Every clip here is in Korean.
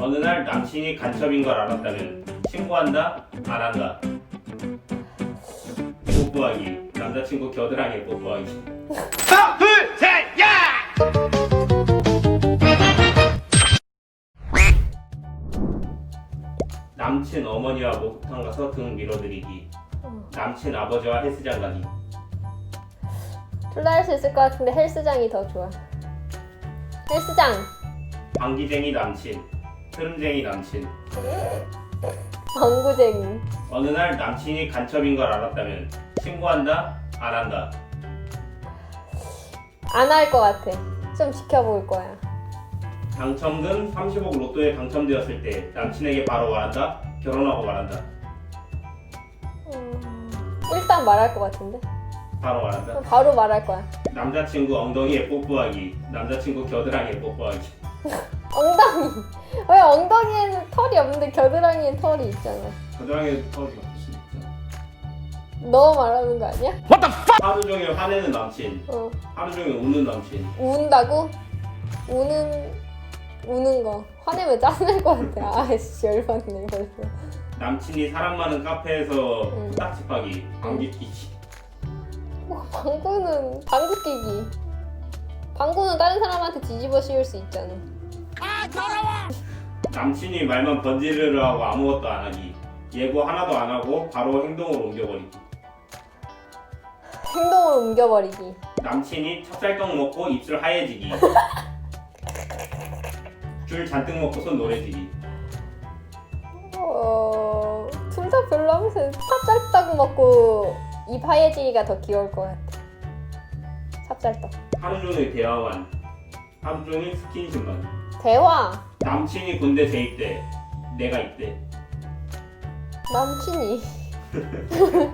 어느 날 남친이 간첩인 걸 알았다면 신고한다? 안 한다? 뽀뽀하기 남자친구 겨드랑이에 뽀뽀하기 하나, 둘, 셋, 야! 남친 어머니와 목욕탕 가서 등 밀어드리기 어. 남친 아버지와 헬스장 가기 둘 다 할 수 있을 것 같은데 헬스장이 더 좋아. 헬스장. 방귀쟁이 남친 트름쟁이 남친 방구쟁이. 어느 날 남친이 간첩인 걸 알았다면 신고한다? 안 한다? 안 할 것 같아. 좀 지켜볼 거야. 당첨금 30억 로또에 당첨되었을 때 남친에게 바로 말한다? 결혼하고 말한다? 음, 일단 말할 것 같은데. 바로 말한다? 바로 말할 거야. 남자친구 엉덩이에 뽀뽀하기 남자친구 겨드랑이에 뽀뽀하기 엉덩이. 왜 엉덩이에는 털이 없는데 겨드랑이에 털이 있잖아. 겨드랑이에 털이 없으니까 너 말하는 거 아니야? 하루 종일 화내는 남친 어. 하루 종일 우는 남친 운다고? 우는 우는 거. 화내면 짜증날 것 같아. 아씨 열받네 벌써. 남친이 사람 많은 카페에서 응. 딱지 파기 방귀 끼기 뭐, 방구는 방구 끼기. 방구는 다른 사람한테 뒤집어 씌울 수 있잖아. 남친이 말만 번지르르 하고 아무것도 안 하기 예고 하나도 안 하고 바로 행동으로 옮겨버리기 행동을 옮겨버리기. 남친이 찹쌀떡 먹고 입술 하얘지기 귤 잔뜩 먹고선 노래지기 어, 둘 다 별로 하면서 찹쌀떡 먹고 입 하얘지기가 더 귀여울 것 같아. 찹쌀떡. 하루 종일 대화만 하루 종일 스킨십만 대화. 남친이 군대 재입대 내가 입대 남친이.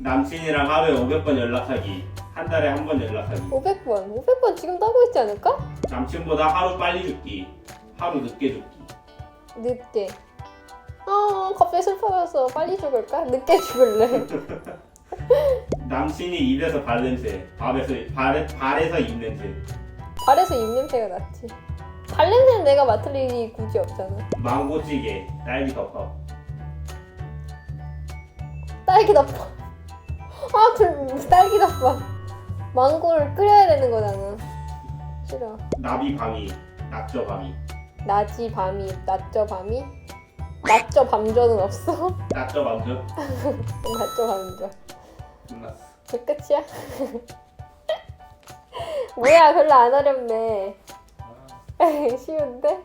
남친이랑 하루에 500번 연락하기 한 달에 한 번 연락하기 500번. 500번 지금 따고 있지 않을까? 남친보다 하루 빨리 죽기 하루 늦게 죽기 늦게. 어, 갑자기 슬퍼졌어. 빨리 죽을까? 늦게 죽을래. 남친이 입에서 발냄새 밥에서 발에, 발에서 입 냄새 발에서 입 냄새가 났지. 발 냄새는 내가 맡을 일이 굳이 없잖아. 망고찌개 딸기 덮밥 딸기 덮밥. 아, 둘, 딸기 덮밥. 망고를 끓여야 되는 거잖아. 싫어. 나비 밤이 낙저 밤이 낮이 밤이 낮저 밤이 낮저 밤저는 없어? 낙저 밤저 낮저 밤저 끝났어 그 끝이야? 뭐야 별로 안 어렵네 쉬운데?